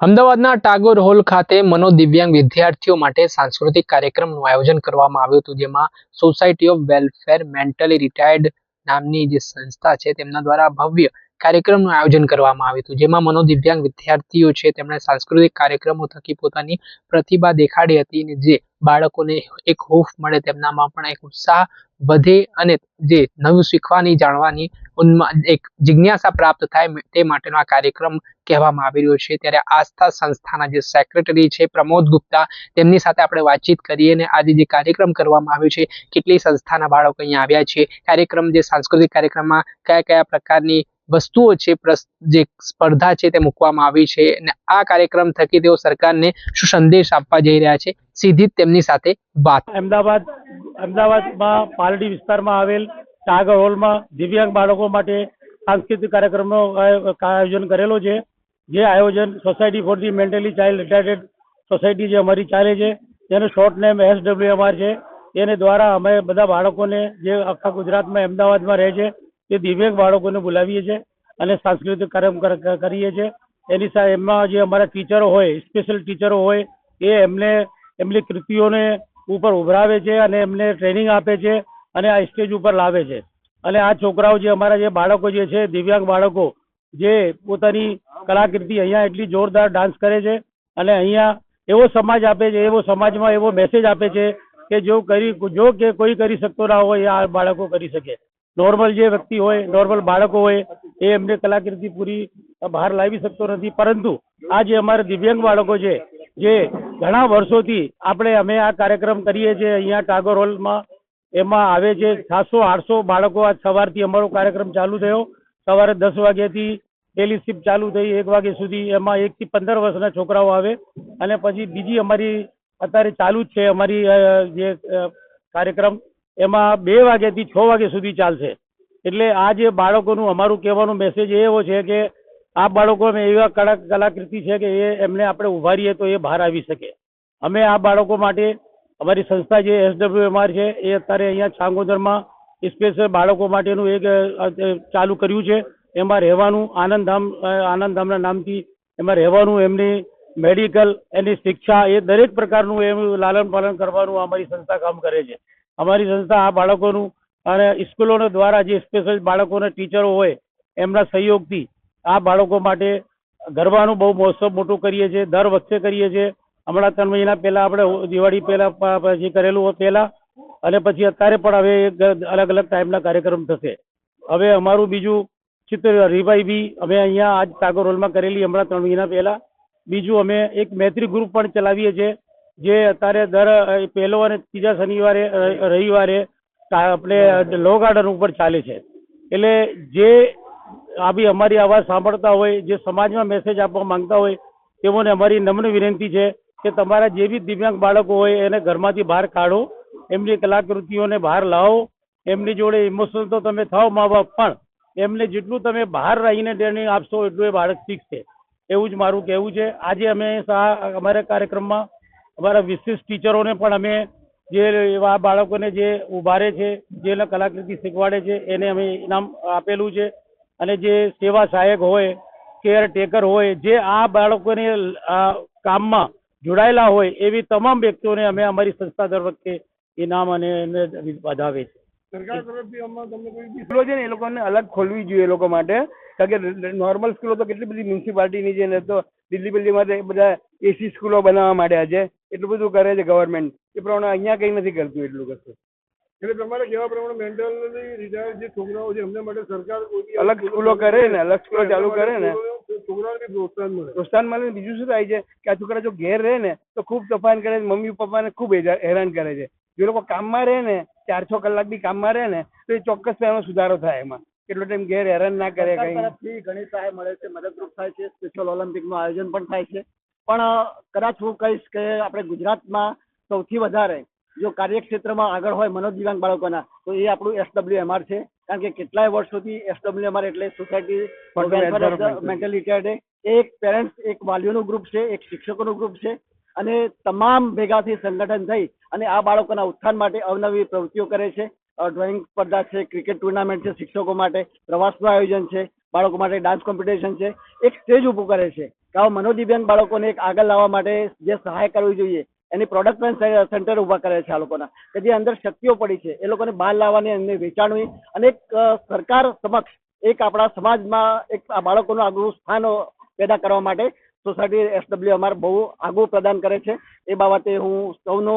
અમદાવાદના ટાગોર હોલ ખાતે મનોદિવ્યાંગ વિદ્યાર્થીઓ માટે સાંસ્કૃતિક કાર્યક્રમનું આયોજન કરવામાં આવ્યું હતું, જેમાં society of welfare mentally retired નામની જે સંસ્થા છે, તેમના દ્વારા ભવ્ય કાર્યક્રમનું આયોજન કરવામાં આવ્યું હતું, જેમાં મનોદિવ્યાંગ વિદ્યાર્થીઓ છે, તેમણે સાંસ્કૃતિક કાર્યક્રમો થકી પોતાની પ્રતિભા દેખાડી હતી અને જે બાળકોને એક હૂફ મળે તેમનામાં પણ એક ઉત્સાહ વધે અને જે નવું શીખવાની, જાણવાની એક જિજ્ઞાસા પ્રાપ્ત થાય તે માટેનો આ કાર્યક્રમ કહેવામાં આવી રહ્યો છે. ત્યારે આસ્થા સંસ્થાના જે સેક્રેટરી છે પ્રમોદ ગુપ્તા, તેમની સાથે આપણે વાતચીત કરીએ અને આજે જે કાર્યક્રમ કરવામાં આવ્યો છે, કેટલી સંસ્થાના બાળકો અહીંયા આવ્યા છે, કાર્યક્રમ જે સાંસ્કૃતિક કાર્યક્રમમાં કયા કયા પ્રકારની વસ્તુઓ છે જે સ્પર્ધા છે તે મૂકવામાં આવી છે અને આ કાર્યક્રમ થકી તેઓ સરકારને શું સંદેશ આપવા જઈ રહ્યા છે, સીધી તેમની સાથે વાત. અમદાવાદ, અમદાવાદમાં પાલડી વિસ્તારમાં આવેલ ટાગર હોલમાં દિવ્યાંગ બાળકો માટે સાંસ્કૃતિક કાર્યક્રમનો આયો- આયોજન કરેલો છે. જે આયોજન society for the mentally child retired society જે અમારી ચાલે છે, તેનું શોર્ટ નેમ એસ ડબલ્યુએમઆર છે. એને દ્વારા અમે બધા બાળકોને જે આખા ગુજરાતમાં અમદાવાદમાં રહે છે તે દિવ્યાંગ બાળકોને બોલાવીએ છીએ અને સાંસ્કૃતિક કાર્યક્રમ કર- કર- કરીએ છીએ. એની સાથે એમાં જે અમારા ટીચરો હોય સ્પેશિયલ ટીચરો હોય, એ એમને, એમની કૃતિઓને ઉપર ઉભરાવે છે અને એમને ટ્રેનિંગ આપે છે અને આ સ્ટેજ ઉપર લાવે છે. અને આ છોકરાઓ જે અમારા જે બાળકો જે છે, દિવ્યાંગ બાળકો, જે પોતાની કલાકૃતિ અહીંયા એટલી જોરદાર ડાન્સ કરે છે અને અહીંયા એવો સમાજ આપે છે, એવો સમાજમાં એવો મેસેજ આપે છે કે જો કરી, જો કે કોઈ કરી શકતો ના હોય એ આ બાળકો કરી શકે. નોર્મલ જે વ્યક્તિ હોય નોર્મલ બાળકો હોય, એ એમને કલાકૃતિ પૂરી બહાર લાવી શકતો નથી. પરંતુ આ જે અમારા દિવ્યાંગ બાળકો છે, જે ઘણા વર્ષોથી આપણે અમે આ કાર્યક્રમ કરીએ છીએ, અહીંયા ટાગોર હોલમાં, એમાં આવે છે સાતસો, આઠસો બાળકો આજ સવારથી અમારો કાર્યક્રમ ચાલુ થયો. સવારે દસ વાગ્યાથી પહેલી શિફ્ટ ચાલુ થઈ, એક વાગ્યા સુધી એમાં એકથી પંદર વર્ષના છોકરાઓ આવે. અને પછી બીજી અમારી અત્યારે ચાલુ જ છે અમારી જે કાર્યક્રમ. એમાં બે વાગ્યાથી છ વાગ્યા સુધી ચાલશે. એટલે આ જે બાળકોનું અમારું કહેવાનું મેસેજ એવો છે કે આ બાળકોમાં એવા કળા કલાકૃતિ છે કે એ એમને આપણે ઉભારીએ તો એ બહાર આવી શકે. અમે આ બાળકો માટે અમારી સંસ્થા જે એસડબ્લ્યુએમઆર છે એ અત્યારે અહીંયા છાંગોદરમાં સ્પેશિયલ બાળકો માટેનું એક ચાલુ કર્યું છે. એમાં રહેવાનું આનંદધામ આનંદધામના નામથી એમાં રહેવાનું, એમની મેડિકલ એની શિક્ષા એ દરેક પ્રકારનું એનું લાલન પાલન કરવાનું અમારી સંસ્થા કામ કરે છે. અમારી સંસ્થા આ બાળકોનું અને સ્કૂલોના દ્વારા જે સ્પેશિયલ બાળકોના ટીચરો હોય, એમના સહયોગથી આ બાળકો માટે ગરબાનું બહુ મહોત્સવ મોટું કરીએ છીએ. દર વખતે કરીએ છીએ. હમણાં ત્રણ મહિના પહેલાં આપણે દિવાળી પહેલાં પછી કરેલું હોય પહેલાં, અને પછી અત્યારે પણ હવે અલગ અલગ ટાઈમના કાર્યક્રમ થશે. હવે અમારું બીજું ચિત્ર રીભાઈ બી અમે અહીંયા આજ ટાગોર હોલમાં કરેલી હમણાં ત્રણ મહિના પહેલાં. બીજું અમે એક મૈત્રી ગ્રુપ પણ ચલાવીએ છીએ. જે અત્યારે દર પહેલો અને ત્રીજા શનિવારે રવિવારે આપણે લો ગાર્ડન ઉપર ચાલે છે. એટલે જે આ બી અમારી અવાજ સાંભળતા હોય, જે સમાજમાં મેસેજ આપવા માંગતા હોય, તેઓને અમારી નમ્ર વિનંતી છે કે તમારા જે બી દિવ્યાંગ બાળકો હોય, એને ઘરમાંથી બહાર કાઢો, એમની કલાકૃતિઓને બહાર લાવો, એમની જોડે ઇમોશનલ તો તમે થાવ મા બાપ, પણ એમને જેટલું તમે બહાર રહીને ટ્રેનિંગ આપશો, એટલું એ બાળક શીખશે. એવું જ મારું કહેવું છે. આજે અમે અમારા કાર્યક્રમમાં અમારા વિશિષ્ટ ટીચરોને પણ અમે જે એવા બાળકોને જે ઉભારે છે, જે કલાકૃતિ શીખવાડે છે, એને અમે ઇનામ આપેલું છે. અને જે સેવા સહાયક હોય, કેર ટેકર હોય, જે આ બાળકોને કામમાં જોડાયેલા હોય, એવી તમામ વ્યક્તિઓને અમે અમારી સંસ્થા દર વખતે ઇનામ અને એને વધાવે છે. સરકાર ને, એ લોકોને અલગ ખોલવી જોઈએ એ લોકો માટે. કારણ કે નોર્મલ સ્કૂલો તો કેટલી બધી મ્યુનિસિપાલિટીની છે ને, તો દિલ્હી બિલ્લીમાં બધા એસી સ્કૂલો બનાવવા માંડ્યા છે. એટલું બધું કરે છે ગવર્મેન્ટ એ પ્રમાણે અહીંયા કંઈ નથી કરતું એટલું કશું. એટલે તમારે કેવા પ્રમાણે મેન્ટલી રિટાયર જે છોકરાઓ છે એમના માટે સરકાર અલગ સ્કૂલો કરે ને અલગ સ્કૂલો ચાલુ કરે ને. છોકરાઓને પ્રોત્સાહન મળે. પ્રોત્સાહન મળે ને બીજું શું થાય છે કે આ છોકરા જો ઘેર રહે ને તો ખૂબ તોફાન કરે મમ્મી પપ્પાને ખૂબ હેરા- હેરાન કરે છે. જે લોકો કામમાં રહે ને ચાર છ કલાક બી કામમાં રહે ને તો એ ચોક્કસ એનો સુધારો થાય એમાં. કેટલો ટાઈમ ઘેર હેરાન ના કરે કઈ. ઘણી સહાય મળે છે મદદરૂપ થાય છે. સ્પેશિયલ ઓલિમ્પિકનું આયોજન પણ થાય છે. પણ કદાચ હું કહીશ કે આપણે ગુજરાતમાં સૌથી વધારે જો કાર્યક્ષેત્રમાં આગળ હોય મનોદિવ્યાંગ બાળકોના તો એ આપણું એસડબ્લ્યુએમઆર છે. કારણ કે કેટલાય વર્ષોથી એસડબ્લ્યુએમઆર એટલે સોસાયટી. મેન્ટલ રિટાયર્ડ એક પેરેન્ટ્સ એક વાલીઓનું ગ્રુપ છે એક શિક્ષકોનું ગ્રુપ છે અને તમામ ભેગાથી સંગઠન થઈ અને આ બાળકોના ઉત્થાન માટે અવનવી પ્રવૃત્તિઓ કરે છે. ડ્રોઈંગ સ્પર્ધા છે ક્રિકેટ ટુર્નામેન્ટ છે, શિક્ષકો માટે પ્રવાસનું આયોજન છે, બાળકો માટે ડાન્સ કોમ્પિટિશન છે, એક સ્ટેજ ઊભું કરે છે. કે આવા મનોદિવ્યાંગ બાળકોને એક આગળ લાવવા માટે જે સહાય કરવી જોઈએ, એની પ્રોડક્ટ સેન્ટર ઊભા કરે છે આ લોકોના. કે જે અંદર શક્તિઓ પડી છે, એ લોકોને બહાર લાવવાની એમને વેચાણવી અને એક સરકાર સમક્ષ એક આપણા સમાજમાં એક આ બાળકોનું આગવું સ્થાન પેદા કરવા માટે સોસાયટી એસડબ્લ્યુ અમાર બહુ આગવું પ્રદાન કરે છે. એ બાબતે હું સૌનો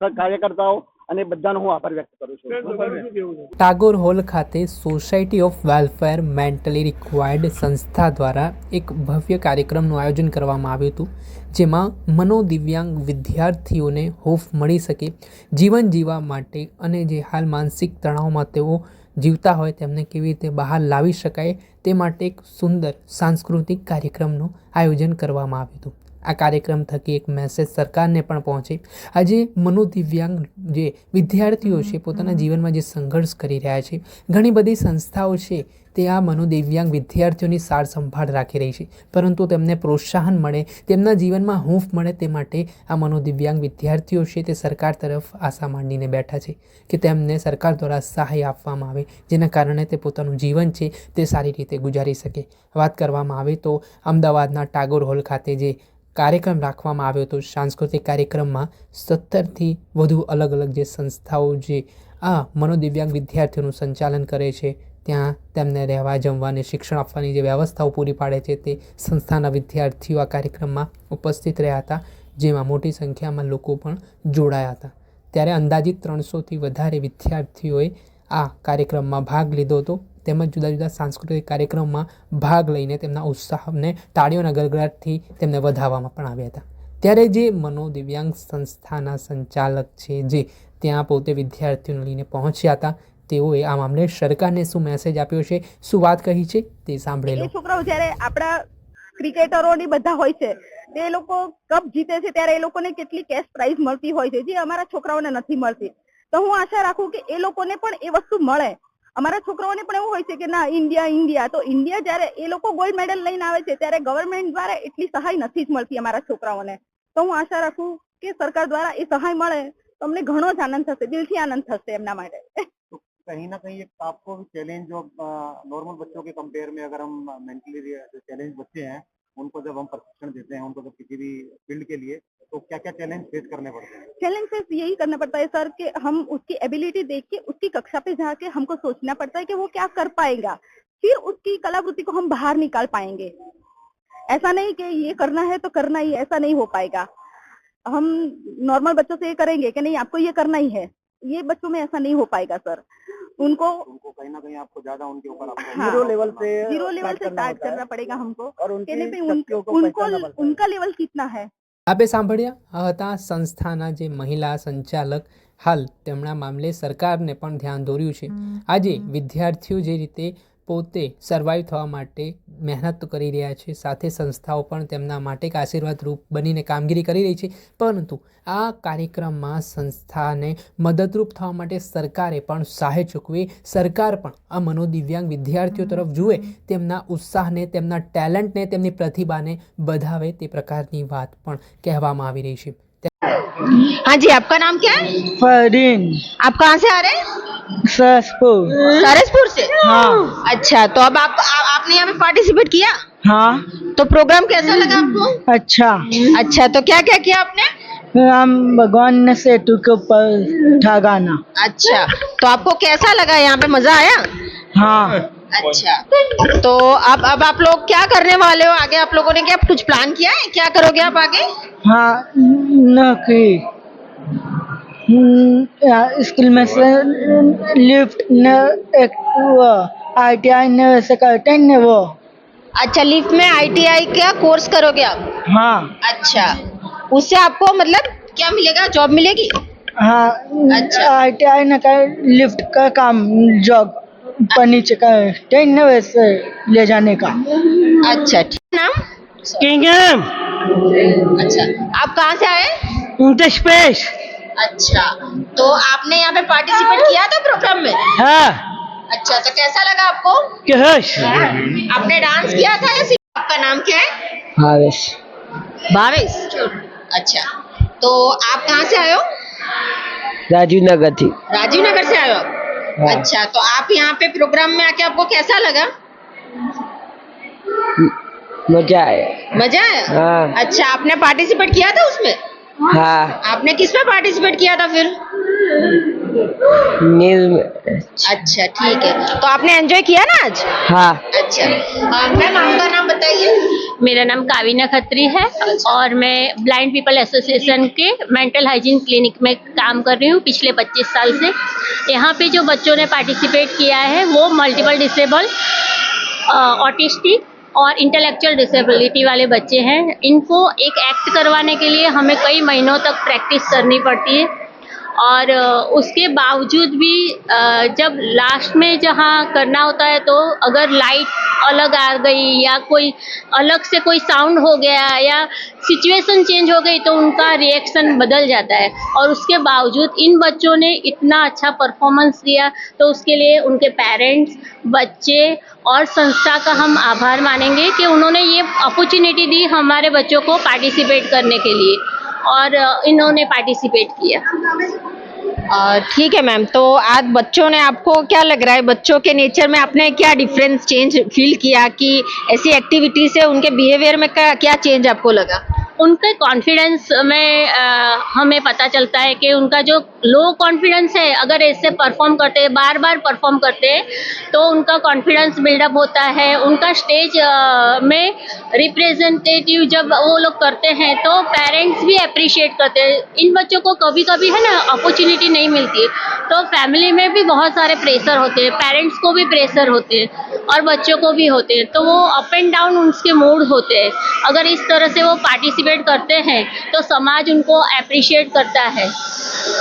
કાર્યકર્તાઓ અને બધાનો હું આભાર વ્યક્ત કરું છું? ટાગોર હોલ ખાતે society of welfare mentally required સંસ્થા દ્વારા એક ભવ્ય કાર્યક્રમનું આયોજન કરવામાં આવ્યું હતું જેમાં મનોદિવ્યાંગ વિદ્યાર્થીઓને હોફ મળી શકે જીવન જીવવા માટે અને જે હાલ માનસિક તણાવમાં તેઓ જીવતા હોય તેમને કેવી રીતે બહાર લાવી શકાય તે માટે એક સુંદર સાંસ્કૃતિક કાર્યક્રમનું આયોજન કરવામાં આવ્યું હતું. આ કાર્યક્રમ થકી એક મેસેજ સરકારને પણ પહોંચે. આજે મનોદિવ્યાંગ જે વિદ્યાર્થીઓ છે, પોતાના જીવનમાં જે સંઘર્ષ કરી રહ્યા છે, ઘણી બધી સંસ્થાઓ છે, તે આ મનોદિવ્યાંગ વિદ્યાર્થીઓની સાર સંભાળ રાખી રહી છે. પરંતુ તેમને પ્રોત્સાહન મળે, તેમના જીવનમાં હૂંફ મળે તે માટે આ મનોદિવ્યાંગ વિદ્યાર્થીઓ છે, તે સરકાર તરફ આશા માંડીને બેઠા છે કે તેમને સરકાર દ્વારા સહાય આપવામાં આવે, જેના કારણે તે પોતાનું જીવન છે, તે સારી રીતે ગુજારી શકે. વાત કરવામાં આવે તો અમદાવાદના ટાગોર હોલ ખાતે જે કાર્યક્રમ રાખવામાં આવ્યો હતો. સાંસ્કૃતિક કાર્યક્રમમાં સત્તરથી વધુ અલગ અલગ જે સંસ્થાઓ જે આ મનોદિવ્યાંગ વિદ્યાર્થીઓનું સંચાલન કરે છે, ત્યાં તેમને રહેવા જમવાની શિક્ષણ આપવાની જે વ્યવસ્થાઓ પૂરી પાડે છે તે સંસ્થાના વિદ્યાર્થીઓ આ કાર્યક્રમમાં ઉપસ્થિત રહ્યા હતા, જેમાં મોટી સંખ્યામાં લોકો પણ જોડાયા હતા. ત્યારે અંદાજિત ત્રણસોથી વધારે વિદ્યાર્થીઓએ આ કાર્યક્રમમાં ભાગ લીધો હતો. તેમજ જુદા જુદા સાંસ્કૃતિક કાર્યક્રમમાં ભાગ લઈને તેમના ઉત્સાહને તાળીઓના ગરગડાટથી તેમને વધાવવામાં પણ આવ્યા હતા. ત્યારે જે મનોદિવ્યાંગ સંસ્થાના સંચાલક છે, જે ત્યાં પોતે વિદ્યાર્થીઓને લઈને પહોંચ્યા હતા, તેઓએ આ મામલે સરકારને શું મેસેજ આપ્યો છે, શું વાત કહી છે, તે સાંભળેલો. છોકરાઓ જ્યારે આપણા ક્રિકેટરો ની બધા હોય છે, તે લોકો કપ જીતે છે, ત્યારે એ લોકોને કેટલી કેશ પ્રાઇઝ મળતી હોય છે, જે અમારા છોકરાઓને નથી મળતી. તો હું આશા રાખું કે એ લોકોને પણ એ વસ્તુ મળે. અમારા છોકરાઓને પણ એવું હોય છે કે ના ઇન્ડિયા ઇન્ડિયા તો ઇન્ડિયા જ્યારે એ લોકો ગોલ્ડ મેડલ લઈને આવે છે ત્યારે ગવર્મેન્ટ દ્વારા એટલી સહાય નથી જ મળતી અમારા છોકરાઓને તો હું આશા રાખું કે સરકાર દ્વારા એ સહાય મળે તો અમને ઘણો જ આનંદ થશે દિલથી આનંદ થશે એમના માટે कहीं ना कहीं एक आपको चैलेंज जो नॉर्मल बच्चों के कंपेयर में अगर हम मेंटली जो चैलेंज बच्चे हैं उनको जब हम प्रशिक्षण देते हैं, उनको जब किसी भी फ़ील्ड के लिए तो क्या क्या चैलेंज फेस करने पड़ते हैं? चैलेंज सिर्फ़ यही करना पड़ता है सर कि हम उसकी एबिलिटी देख के, उसकी कक्षा पे जाके हमको सोचना पड़ता है कि वो क्या कर पाएगा। फिर उसकी कलावृत्ति को हम बाहर निकाल पाएँगे। ऐसा नहीं कि ये करना है तो करना ही ऐसा नहीं हो पाएगा। हम नॉर्मल बच्चों से ये करेंगे कि नहीं, आपको ये करना ही है। ये बच्चों में ऐसा नहीं हो पाएगा, सर। उनको उनको कहीं ना कहीं आपको ज्यादा उनके ऊपर आपको हाँ, जीरो लेवल से जीरो लेवल start से करना स्टार्ट होता है करना पड़ेगा हमको और उनकी कहने पे उन, शक्तियों को उनको पहचानना पड़ता है उनका लेवल कितना है આપે સાંભળ્યા આ હતા સંસ્થાના જે મહિલા સંચાલક હાલ તેમના મામલે સરકારને પણ ધ્યાન દોર્યું છે આજે વિદ્યાર્થીઓ જે રીતે પોતે સર્વાઈવ થવા માટે મહેનત કરી રહ્યા છે સાથે સંસ્થાઓ પણ તેમના માટે એક આશીર્વાદરૂપ બનીને કામગીરી કરી રહી છે પરંતુ આ કાર્યક્રમમાં સંસ્થાને મદદરૂપ થવા માટે સરકારે પણ સહાય ચૂકવી સરકાર પણ આ મનોદિવ્યાંગ વિદ્યાર્થીઓ તરફ જુએ તેમના ઉત્સાહને તેમના ટેલેન્ટને તેમની પ્રતિભાને વધાવે તે પ્રકારની વાત પણ કહેવામાં આવી રહી છે हाँ जी आपका नाम क्या है फरीन आप कहाँ से आ रहे हैं सरसपुर सारसपुर से? हाँ। अच्छा तो अब आप आ, आपने यहाँ पे पार्टिसिपेट किया? हाँ। तो प्रोग्राम कैसा लगा आपको? अच्छा। अच्छा तो क्या क्या किया आपने? हम भगवान ने सेतु के ऊपर था गाना। अच्छा तो आपको कैसा लगा? यहाँ पे मज़ा आया? हाँ। अच्छा तो अब अब आप लोग क्या करने वाले हो? आगे आप लोगों ने क्या कुछ प्लान किया है? क्या करोगे आप आगे? हाँ नौकरी स्कूल में से लिफ्ट न एक वो आई ने वैसे करते हैं ना वो। अच्छा लिफ्ट में आईटीआई का कोर्स करोगे आप? हाँ। अच्छा उससे आपको मतलब क्या मिलेगा? जॉब मिलेगी? हाँ अच्छा। आई टी आई ने कर लिफ्ट का काम जॉब पर नीचे करते हैं ना वैसे ले जाने का। अच्छा ठीक नाम? किंगम। अच्छा आप कहाँ से आए? स्पेस अच्छा तो आपने यहाँ पे पार्टिसिपेट किया था प्रोग्राम में? हाँ। अच्छा तो कैसा लगा आपको? आपने डांस किया था या सिर्फ़ आपका नाम क्या है? भावेश। अच्छा तो आप कहाँ से आए हो? राजीव नगर थी। राजीव नगर से आए हो? आप हाँ। अच्छा तो आप यहाँ पे प्रोग्राम में आके आपको कैसा लगा? मज़ा आया। मज़ा आया? हाँ। अच्छा आपने पार्टिसिपेट किया था उसमें? हाँ। आपने किसमें पार्टिसिपेट किया था फिर? न्यूज़ में। अच्छा ठीक है। तो आपने एंजॉय किया ना आज? हाँ। अच्छा। मैम आपका नाम बताइए। मेरा नाम काविना खत्री है और मैं ब्लाइंड पीपल एसोसिएशन के मेंटल हाइजीन क्लिनिक में काम कर रही हूँ पिछले 25 साल से। यहाँ पे जो बच्चों ने पार्टिसिपेट किया है वो मल्टीपल डिसेबल ऑटिस्टिक और इंटेलेक्चुअल डिसेबिलिटी वाले बच्चे हैं इनको एक एक्ट करवाने के लिए हमें कई महीनों तक प्रैक्टिस करनी पड़ती है और उसके बावजूद भी जब लास्ट में जहाँ करना होता है तो अगर लाइट अलग आ गई या कोई अलग से कोई साउंड हो गया या सिचुएशन चेंज हो गई तो उनका रिएक्शन बदल जाता है। और उसके बावजूद इन बच्चों ने इतना अच्छा परफॉर्मेंस दिया तो उसके लिए उनके पेरेंट्स, बच्चे और संस्था का हम आभार मानेंगे कि उन्होंने ये अपॉर्चुनिटी दी हमारे बच्चों को पार्टिसिपेट करने के लिए। और इन्होंने पार्टिसिपेट किया। ठीक है मैम तो आज बच्चों ने आपको क्या लग रहा है? बच्चों के नेचर में आपने क्या डिफरेंस चेंज फील किया कि ऐसी एक्टिविटी से उनके बिहेवियर में क्या क्या चेंज आपको लगा? उनके कॉन्फिडेंस में अ, हमें पता चलता है कि उनका जो लो कॉन्फिडेंस है अगर ऐसे परफॉर्म करते बार बार परफॉर्म करते हैं तो उनका कॉन्फिडेंस बिल्डअप होता है। उनका स्टेज में रिप्रेजेंटेटिव जब वो लोग करते हैं तो पेरेंट्स भी अप्रिशिएट करते हैं। इन बच्चों को कभी कभी है ना अपॉर्चुनिटी नहीं मिलती। तो फैमिली में भी बहुत सारे प्रेशर होते हैं पेरेंट्स को भी प्रेशर होते हैं और बच्चों को भी होते हैं। तो वो अप एंड डाउन उसके मूड होते हैं। अगर इस तरह से वो पार्टिसिपेट करते हैं तो समाज उनको अप्रिशिएट करता है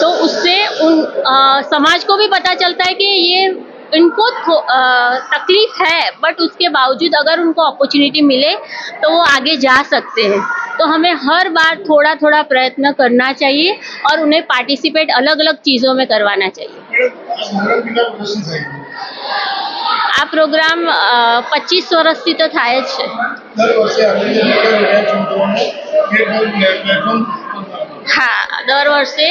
तो उससे उन अ, समाज को भी पता चलता है कि ये इनको थो- अ, तकलीफ है बट उसके बावजूद अगर उनको अपॉर्चुनिटी मिले तो वो आगे जा सकते हैं तो हमें हर बार थोड़ा थोड़ा प्रयत्न करना चाहिए और उन्हें पार्टिसिपेट अलग अलग चीज़ों में करवाना चाहिए આ પ્રોગ્રામ પચીસ વર્ષથી તો થાય જ છે હા, દર વર્ષે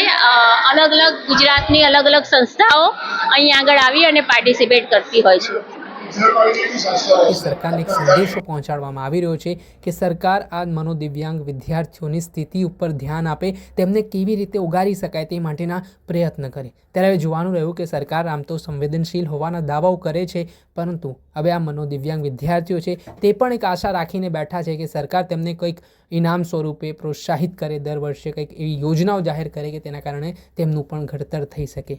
અલગ અલગ ગુજરાતની અલગ અલગ સંસ્થાઓ અહીં આગળ આવી અને પાર્ટિસિપેટ કરતી હોય છે. એ સરકારને એક સંદેશો પહોંચાડવામાં આવી રહ્યો છે કે સરકાર આ મનોદિવ્યાંગ વિદ્યાર્થીઓની સ્થિતિ ઉપર ધ્યાન આપે તેમને કેવી રીતે ઉગારી શકાય તે માટેના પ્રયત્ન કરે. ત્યારે હવે જોવાનું રહ્યું કે સરકાર આમ તો સંવેદનશીલ હોવાના દાવાઓ કરે છે પરંતુ હવે આ મનોદિવ્યાંગ વિદ્યાર્થીઓ છે તે પણ એક આશા રાખીને બેઠા છે કે સરકાર તેમને કંઈક ઇનામ સ્વરૂપે પ્રોત્સાહિત કરે દર વર્ષે કંઈક એવી યોજનાઓ જાહેર કરે કે તેના કારણે તેમનું પણ ઘડતર થઈ શકે.